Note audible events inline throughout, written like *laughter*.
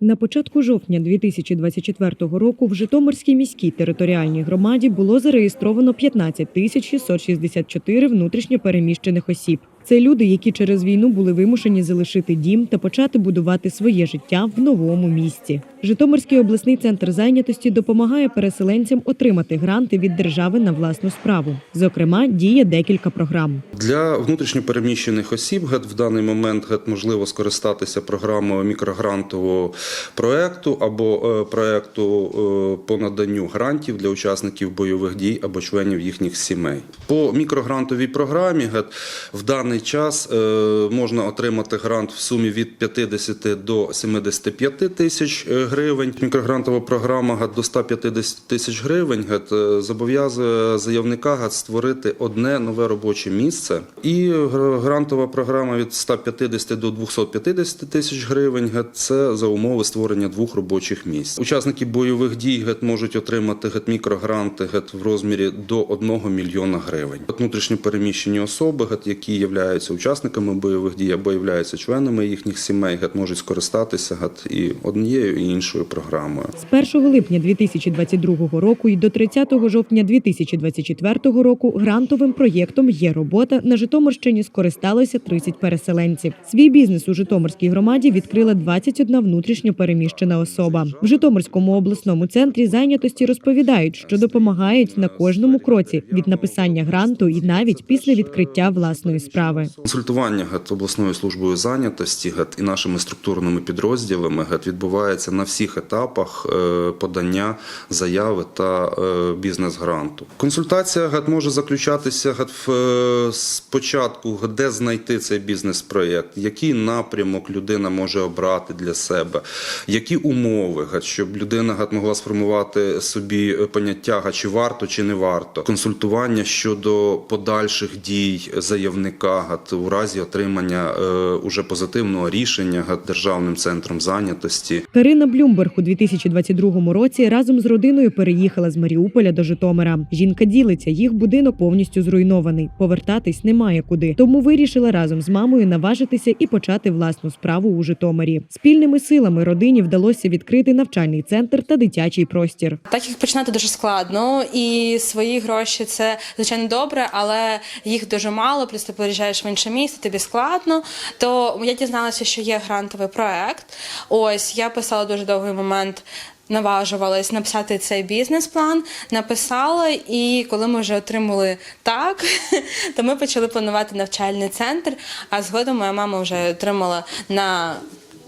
На початку жовтня 2024 року в Житомирській міській територіальній громаді було зареєстровано 15 тисяч 664 внутрішньо переміщених осіб. Це люди, які через війну були вимушені залишити дім та почати будувати своє життя в новому місті. Житомирський обласний центр зайнятості допомагає переселенцям отримати гранти від держави на власну справу. Зокрема, діє декілька програм. Для внутрішньопереміщених осіб ГЕТ в даний момент ГЕТ можливо скористатися програмою мікрогрантового проекту або е, проекту е, по наданню грантів для учасників бойових дій або членів їхніх сімей. По мікрогрантовій програмі ГЕТ в даний час е, можна отримати грант в сумі від 50 до 75 тисяч гривень. Мікрогрантова програма ГЕТ до 150 тисяч гривень ГЕТ е, зобов'язує заявника ГЕТ створити одне нове робоче місце. І грантова програма від 150 до 250 тисяч гривень ГЕТ це за умови створення двох робочих місць. Учасники бойових дій ГЕТ можуть отримати ГЕТ мікрогранти ГЕТ в розмірі до 1 мільйона гривень. Внутрішньо переміщені особи, ГЕТ, які являються учасниками бойових дій або являються членами їхніх сімей, ГЕТ можуть скористатися ГЕТ і однією і іншою програмою. З 1 липня 2022 року і до 30 жовтня 2024 року грантовим проєктом є робота на Житомирщині скористалося 30 переселенців. Свій бізнес у Житомирській громаді відкрила 21 внутрішньо переміщена особа. В Житомирському обласному центрі зайнятості розповідають, що допомагають на кожному кроці від написання гранту і навіть після відкриття власної справи. Консультування ГЕТ обласною службою зайнятості ГЕТ і нашими структурними підрозділами ГЕТ відбувається на всіх етапах е, подання заяви та е, бізнес-гранту. Консультація ГЕТ може заключатися ГЕТ в е, спочатку, де знайти цей бізнес-проєкт, який напрямок людина може обрати для себе, які умови ГЕТ, щоб людина ГЕТ могла сформувати собі поняття ГЕТ, чи варто чи не варто. Консультування щодо подальших дій заявника ГЕТ у разі отримання уже позитивного рішення ГЕТ державним центром зайнятості. Карина Блюмберг у 2022 році разом з родиною переїхала з Маріуполя до Житомира. Жінка ділиться, їх будинок повністю зруйнований. Повертатись немає куди. Тому вирішила разом з мамою наважитися і почати власну справу у Житомирі. Спільними силами родині вдалося відкрити навчальний центр та дитячий простір. Так як починати дуже складно, і свої гроші це звичайно добре, але їх дуже мало. Плюс ти переїжджаєш в інше місто, тобі складно. То я дізналася, що є грантовий проект. Ось я писала дуже довгий момент. Наважувалась написати цей бізнес-план, написала, і коли ми вже отримали так, *laughs* то ми почали планувати навчальний центр. А згодом моя мама вже отримала на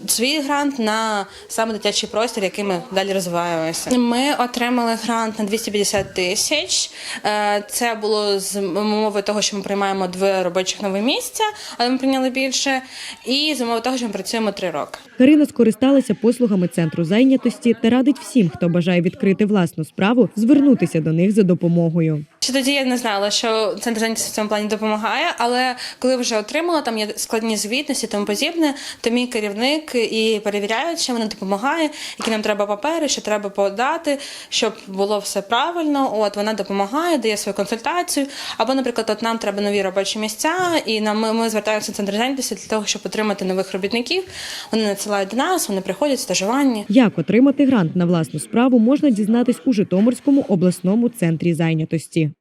свій грант на саме дитячий простір, який ми далі розвиваємося. Ми отримали грант на 250 тисяч. Е, Це було з умови того, що ми приймаємо дві робочих нові місця, але ми прийняли більше. І з умови того, що ми працюємо три роки. Карина скористалася послугами центру зайнятості та радить всім, хто бажає відкрити власну справу, звернутися до них за допомогою. Ще тоді я не знала, що центр зайнятості в цьому плані допомагає, але коли вже отримала, там є складні звітності тому подібне, то мій керівник і перевіряють, що вона допомагає, які нам треба папери, що треба подати, щоб було все правильно. От вона допомагає, дає свою консультацію. Або, наприклад, от нам треба нові робочі місця, і нам ми, ми звертаємося в центр зайнятості для того, щоб отримати нових робітників. Вони надсилають до нас, вони приходять стажування. Як отримати грант на власну справу, можна дізнатись у Житомирському обласному центрі зайнятості.